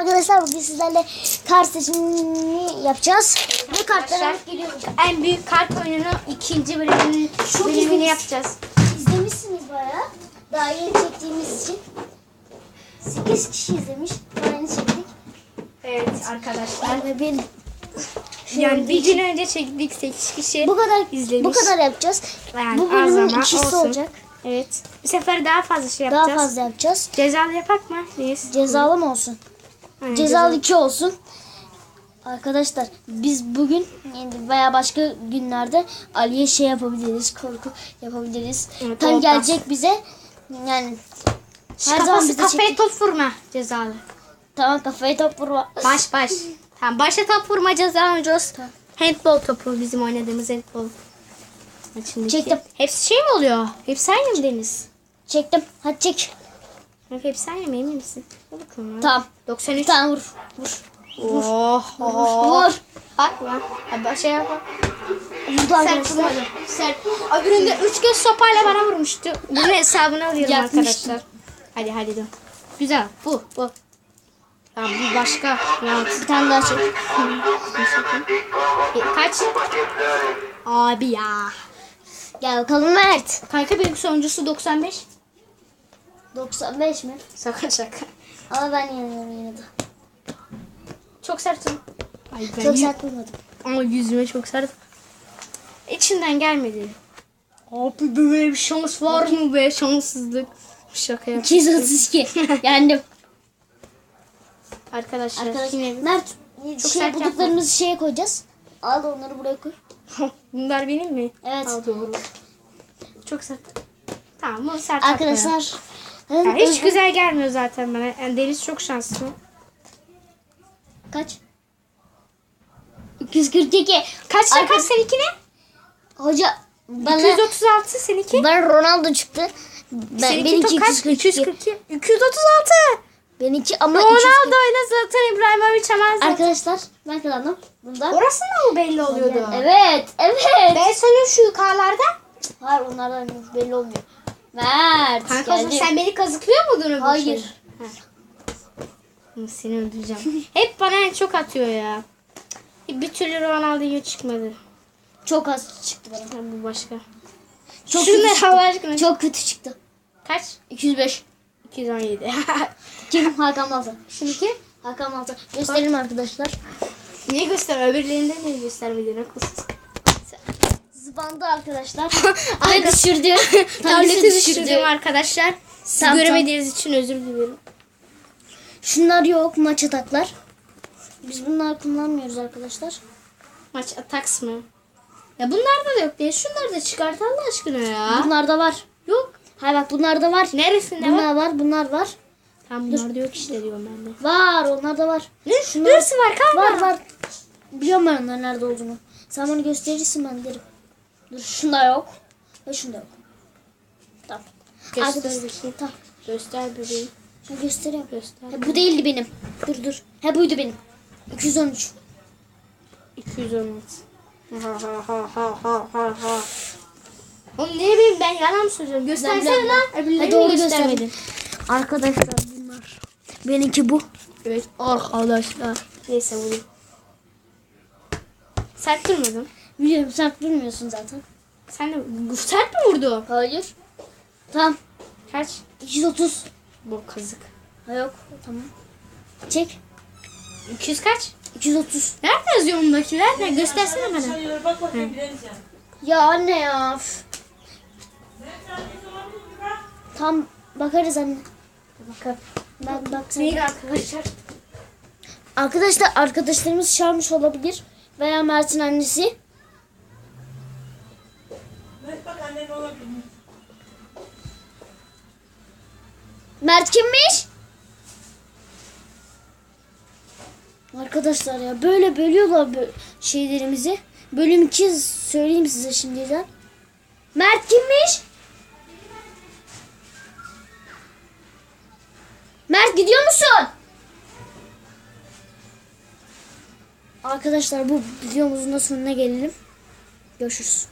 Arkadaşlar bugün sizlerle kart seçimini yapacağız. Bu geliyoruz. En büyük kart oyununu ikinci bölümünü, Çok bölümünü izlemiş. yapacağız. İzlemişsiniz bayağı. Daha yeni çektiğimiz için. 8 kişi izlemiş. Daha yeni çektik. Evet arkadaşlar. Ve bir Yani bir gün önce çektik 8 kişi. bu kadar izlemiş. bu kadar yapacağız. Yani bu bölümün ikisi olsun. olacak. Evet. Bu sefer daha fazla şey Daha yapacağız. fazla yapacağız. Cezalı yapak mı? Reis? Cezalı mı olsun? Aynen, Cezalı 2 olsun. Arkadaşlar biz bugün yani veya başka günlerde Ali'ye şey yapabiliriz. Korku yapabiliriz. Evet, Tam olmaz. gelecek bize. Yani her Kafası, zaman bize kafaya çekecek. top vurma cezalı. Tamam kafayı top vurma. Baş baş. tamam başa top vurma cezalı oynayacağız. Tamam. Handball topu bizim oynadığımız handball. Maçındaki. Çektim. Hepsi şey mi oluyor? Hepsi aynı mı Deniz? Çektim. Hadi çek. Yok hepsi aynı mı emin misin? Dur bakalım. ya. Tamam. 93. Tamam vur. Vur. Oh, Vur. Bak lan. Hadi başa yap. Vurdu Sert arkadaşlar. vurmadı. Sert. Öbüründe üç kez sopayla bana vurmuştu. Bunun hesabını alıyorum Yapmıştım. arkadaşlar. Hadi hadi dur. Güzel. Bu bu. Tamam bu başka. Round. Bir tane daha çek. E, Kaç? Abi ya. Gel bakalım Mert. Kanka benim sonuncusu 95. 95 mi? Şaka şaka. Ama ben yeniyorum yine de. Çok sertim. Ay ben Çok sert vurmadım. Ama yüzüme çok sert. İçinden gelmedi. Abi böyle bir şans var mı be? Şanssızlık. Şaka yap. 232. Yendim. Arkadaşlar, Arkadaşlar yine Mert Çok şey sert bulduklarımızı şeye koyacağız. Al onları buraya koy. bunlar benim mi? Evet. Al doğru. Çok sert. Tamam bu sert Arkadaşlar. Atmayalım. Ya hiç güzel gelmiyor zaten bana. Yani Deniz çok şanslı. Kaç? 242. Kaç Arka- kaç seninki ne? Hoca bana 236 seninki. ben Ronaldo çıktı. Ben, seninki benimki kaç? 242. 242. 236. Benimki ama Ronaldo 242. ile Zlatan İbrahimovic hemen. Arkadaşlar ben kazandım. Bunda. Orası mı belli oluyordu? Evet, evet. Ben senin şu yukarılarda. Hayır onlardan belli olmuyor. Mert Kanka geldi. sen beni kazıklıyor muydun Hayır. şey? Seni öldüreceğim. Hep bana en çok atıyor ya. Bir türlü Ronaldinho çıkmadı. Çok az çıktı bana. Ha, bu başka. Çok Şunlar kötü çıktı. Aşkına. Çok kötü çıktı. Kaç? 205. 217. Kim? Hakan Balta. Şimdiki? Hakan Balta. Gösterelim arkadaşlar. Niye göster? Öbürlerinde niye göstermedin? Haklısın. Zıbandı arkadaşlar. Ve düşürdü. Tableti düşürdü. düşürdüm arkadaşlar. Siz Tamam, göremediğiniz için özür dilerim. Şunlar yok maç ataklar. Biz bunları kullanmıyoruz arkadaşlar. Maç ataks mı? Ya bunlarda da yok diye. Şunları da çıkart Allah aşkına ya. Bunlarda var. Yok. Hayır bak bunlarda var. Neresinde var? Bunlar var, bunlar var. Tam bunlarda yok işte diyorum ben de. Var, onlarda var. Ne? Neresi var kanka? Var var. Biliyorum ben onların nerede olduğunu. Sen bana gösterirsin ben derim. Dur şunda yok. Ve şunda yok. Tamam. Göster bakayım. Tamam. Göster bebeğim. Şimdi göstereyim. Göster. Ha, bu değildi benim. Dur dur. Ha buydu benim. 213. 216. Ha ha ha ha ha ha ha. Oğlum ne bileyim ben yalan mı söylüyorum? Göstersene lan. Ha, doğru göstermedin. Arkadaşlar bunlar. Benimki bu. Evet arkadaşlar. Neyse bunu. Sert durmadın. Biliyorum sen bilmiyorsun zaten. Sen de sert mi vurdu? Hayır. Tamam. Kaç? 230. Bu kazık. Ha yok. Tamam. Çek. 200 kaç? 230. Nerede yazıyor ondakiler? Ne göstersene bana. Bak bakayım bilemeyeceğim. Ya anne ya. Tam bakarız anne. Bakalım. Bak bak sen. Neydi arkadaşlar? Arkadaşlar arkadaşlarımız çağırmış olabilir. Veya Mert'in annesi. Evet bak annen olabilir. Mert kimmiş? Arkadaşlar ya böyle bölüyorlar bö- şeylerimizi. Bölüm 2 söyleyeyim size şimdiden. Mert kimmiş? Mert gidiyor musun? Arkadaşlar bu videomuzun da sonuna gelelim. Görüşürüz.